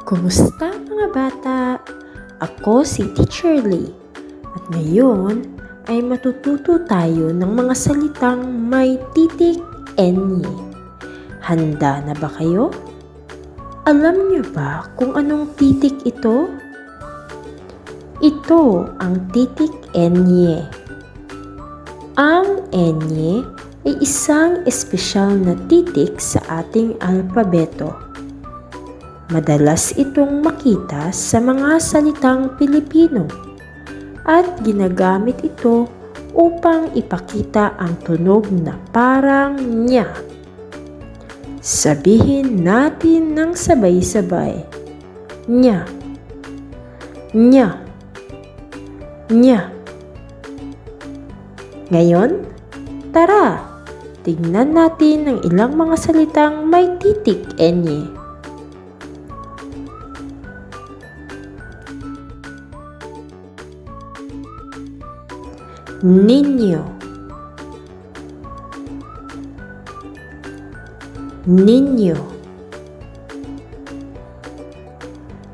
Kumusta mga bata? Ako si Teacher Lee. At ngayon ay matututo tayo ng mga salitang may titik enye. Handa na ba kayo? Alam niyo ba kung anong titik ito? Ito ang titik enye. Ang enye ay isang espesyal na titik sa ating alpabeto. Madalas itong makita sa mga salitang Pilipino at ginagamit ito upang ipakita ang tunog na parang nya. Sabihin natin ng sabay-sabay. Nya. Nya. Nya. Ngayon, tara, tignan natin ang ilang mga salitang may titik enye. Niño. Niño.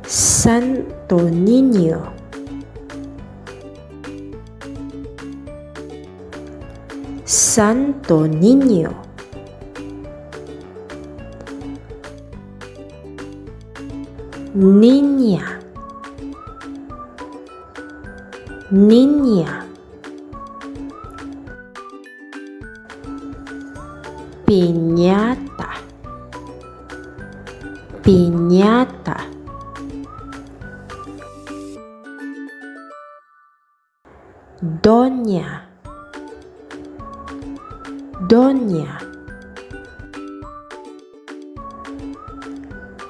Santo Niño. Santo Niño. Niña. Niña. Piñata. Piñata. Doña. Doña.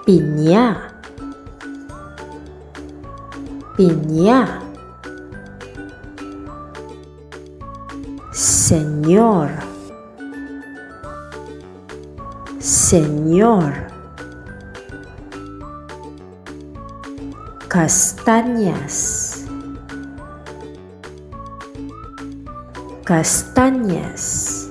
Piña. Piña. Señor. Señor. Castañas. Castañas.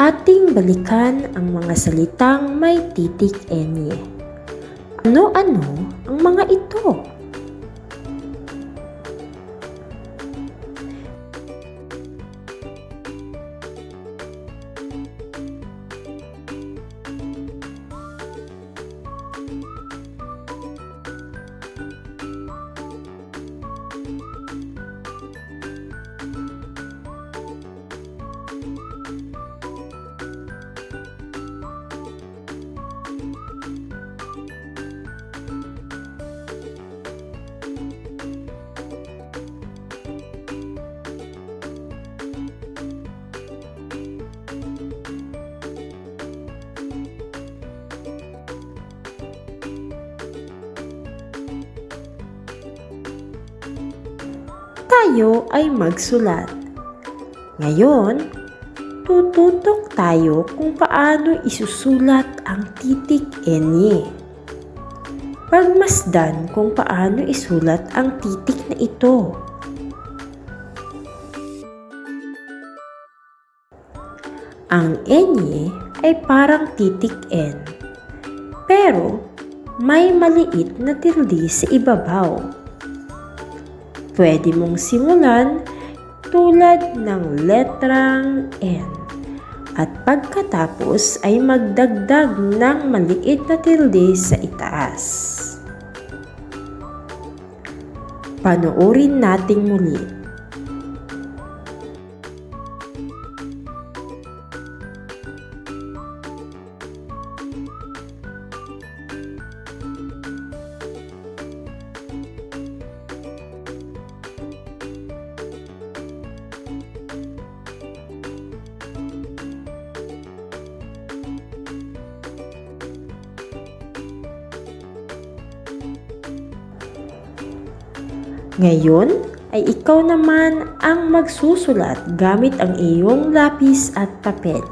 Ating balikan ang mga salitang may titik enye. Ano-ano ang mga ito? Tayo ay magsulat. Ngayon, tututok tayo kung paano isusulat ang titik enye. Pagmasdan kung paano isulat ang titik na ito. Ang enye ay parang titik N. Pero may maliit na tilde sa ibabaw. Pwede mong simulan tulad ng letrang N. At pagkatapos ay magdagdag ng maliit na tilde sa itaas. Panoorin nating muli. Ngayon ay ikaw naman ang magsusulat gamit ang iyong lapis at papel.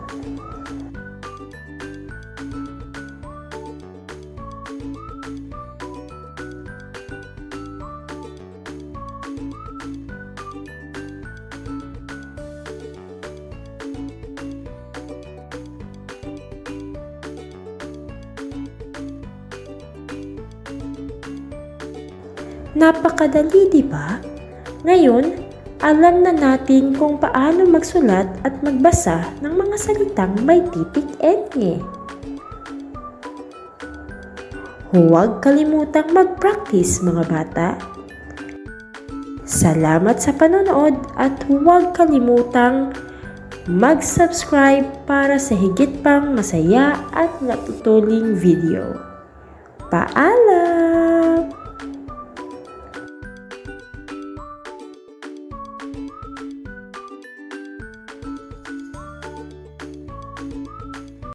Napakadali, di ba? Ngayon, alam na natin kung paano magsulat at magbasa ng mga salitang may titik enye. Huwag kalimutang mag-practice mga bata. Salamat sa panonood at huwag kalimutang mag-subscribe para sa higit pang masaya at natutuling video. Paalam!